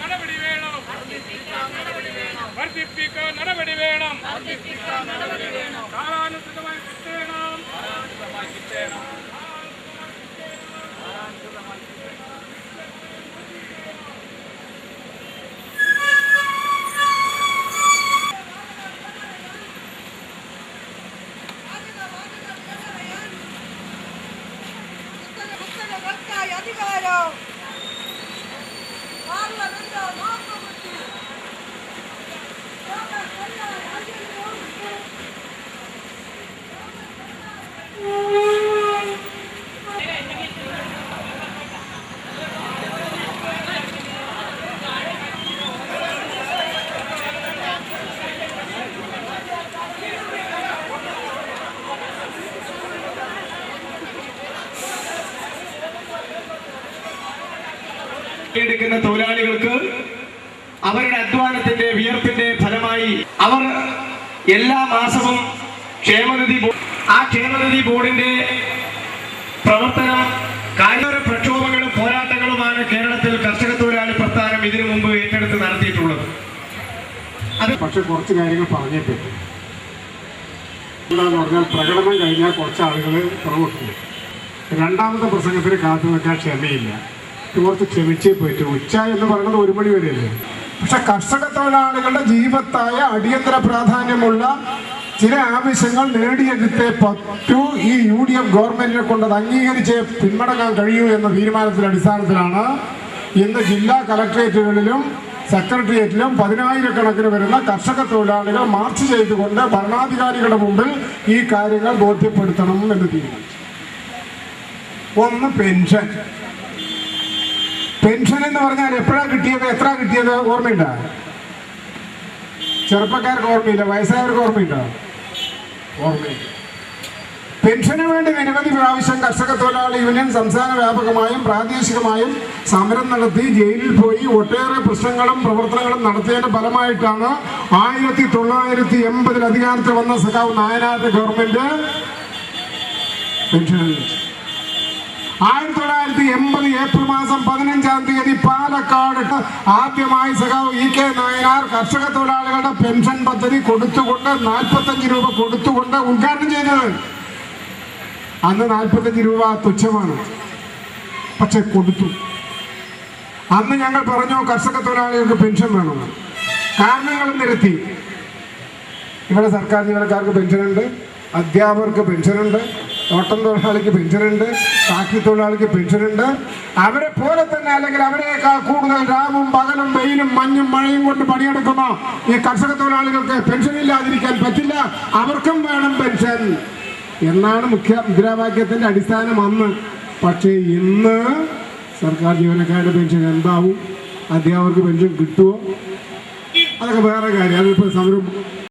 நடவடி வேணும். நடவடி வேணும். நடவடி வேணும். காலானு अधिकारो आग എടുക്കുന്ന തൊഴിലാളികൾക്ക് അവരുടെ അധ്വാനത്തിന്റെ വിയർപ്പിന്റെ ഫലമായി അവർ എല്ലാ മാസവും ക്ഷേമനിധി ആ ക്ഷേമനിധി ബോർഡിന്റെ പ്രവർത്തനം കാര്യ പ്രക്ഷോഭങ്ങളും പോരാട്ടങ്ങളുമാണ് കേരളത്തിൽ കർഷക തൊഴിലാളി പ്രസ്ഥാനം ഇതിനു മുമ്പ് ഏറ്റെടുത്ത് നടത്തിയിട്ടുള്ളത്. അത് പക്ഷെ കുറച്ച് കാര്യങ്ങൾ പറഞ്ഞേ പറ്റും. പറഞ്ഞാൽ പ്രകടനം കഴിഞ്ഞാൽ കുറച്ച് ആളുകൾ പുറകോട്ടുണ്ട് രണ്ടാമത്തെ പ്രസംഗത്തിന് കാത്തു നിൽക്കാൻ ക്ഷമയില്ല. കുറച്ച് ക്ഷമിച്ചേ പറ്റൂ ഉച്ച എന്ന് പറയുന്നത് ഒരു മണി വരെയല്ലേ? പക്ഷെ കർഷക തൊഴിലാളികളുടെ ജീവത്തായ അടിയന്തര പ്രാധാന്യമുള്ള ചില ആവശ്യങ്ങൾ നേടിയെടുത്തേ പറ്റൂ. ഈ യു ഡി എഫ് ഗവൺമെന്റിനെ കൊണ്ട് അത് അംഗീകരിച്ചേ പിന്മടങ്ങാൻ കഴിയൂ എന്ന തീരുമാനത്തിന്റെ അടിസ്ഥാനത്തിലാണ് ഇന്ന് ജില്ലാ കലക്ട്രേറ്റുകളിലും സെക്രട്ടേറിയറ്റിലും പതിനായിരക്കണക്കിന് വരുന്ന കർഷക തൊഴിലാളികൾ മാർച്ച് ചെയ്തുകൊണ്ട് ഭരണാധികാരികളുടെ മുമ്പിൽ ഈ കാര്യങ്ങൾ ബോധ്യപ്പെടുത്തണം എന്ന് തീരുമാനിച്ചു. ഒന്ന് പെൻഷൻ. പെൻഷൻ എന്ന് പറഞ്ഞാൽ എപ്പോഴാണ് കിട്ടിയത് എത്ര കിട്ടിയത് ഓർമ്മയുണ്ടോ? ചെറുപ്പക്കാർക്ക് ഓർമ്മയില്ല വയസ്സായവർക്ക് ഓർമ്മയുണ്ടോ? ഓർമ്മയില്ല. പെൻഷന് വേണ്ടി നിരവധി പ്രാവശ്യം കർഷക തൊഴിലാളി യൂണിയൻ സംസ്ഥാന വ്യാപകമായും പ്രാദേശികമായും സമരം നടത്തി ജയിലിൽ പോയി ഒട്ടേറെ പ്രശ്നങ്ങളും പ്രവർത്തനങ്ങളും നടത്തിയതിന്റെ ഫലമായിട്ടാണ് ആയിരത്തി തൊള്ളായിരത്തി എൺപതിൽ അധികാരത്തിൽ വന്ന സഖാവ് നായനാരുടെ ഗവൺമെന്റ് പെൻഷൻ ആയിരത്തി തൊള്ളായിരത്തി എൺപത് ഏപ്രിൽ മാസം പതിനഞ്ചാം തീയതി പാലക്കാട് ആദ്യമായി സഖാവ് ഇ കെ നായനാർ കർഷക തൊഴിലാളികളുടെ പെൻഷൻ പദ്ധതി കൊടുത്തുകൊണ്ട് നാൽപ്പത്തഞ്ച് രൂപ കൊടുത്തുകൊണ്ട് ഉദ്ഘാടനം ചെയ്തത്. അന്ന് നാൽപ്പത്തഞ്ച് രൂപ തുച്ഛമാണ്. പക്ഷെ കൊടുത്തു. അന്ന് ഞങ്ങൾ പറഞ്ഞു കർഷക തൊഴിലാളികൾക്ക് പെൻഷൻ വേണം. കാരണങ്ങൾ നിരത്തി. ഇവിടെ സർക്കാർ ജീവനക്കാർക്ക് പെൻഷനുണ്ട് അധ്യാപകർക്ക് പെൻഷനുണ്ട് തോട്ടം തൊഴിലാളിക്ക് പെൻഷനുണ്ട് ഫാക്ടറി തൊഴിലാളിക്ക് പെൻഷനുണ്ട് അവരെ പോലെ തന്നെ അല്ലെങ്കിൽ അവരെക്കാൾ കൂടുതൽ രാവും പകലും വെയിലും മഞ്ഞും മഴയും കൊണ്ട് പണിയെടുക്കുന്ന ഈ കർഷക തൊഴിലാളികൾക്ക് പെൻഷൻ ഇല്ലാതിരിക്കാൻ പറ്റില്ല. അവർക്കും വേണം പെൻഷൻ എന്നാണ് മുഖ്യ മുദ്രാവാക്യത്തിന്റെ അടിസ്ഥാനം അന്ന്. പക്ഷേ ഇന്ന് സർക്കാർ ജീവനക്കാരുടെ പെൻഷൻ എന്താവും? അധ്യാപകർക്ക് പെൻഷൻ കിട്ടുമോ അതൊക്കെ വേറെ കാര്യം. അതിപ്പോൾ സമരം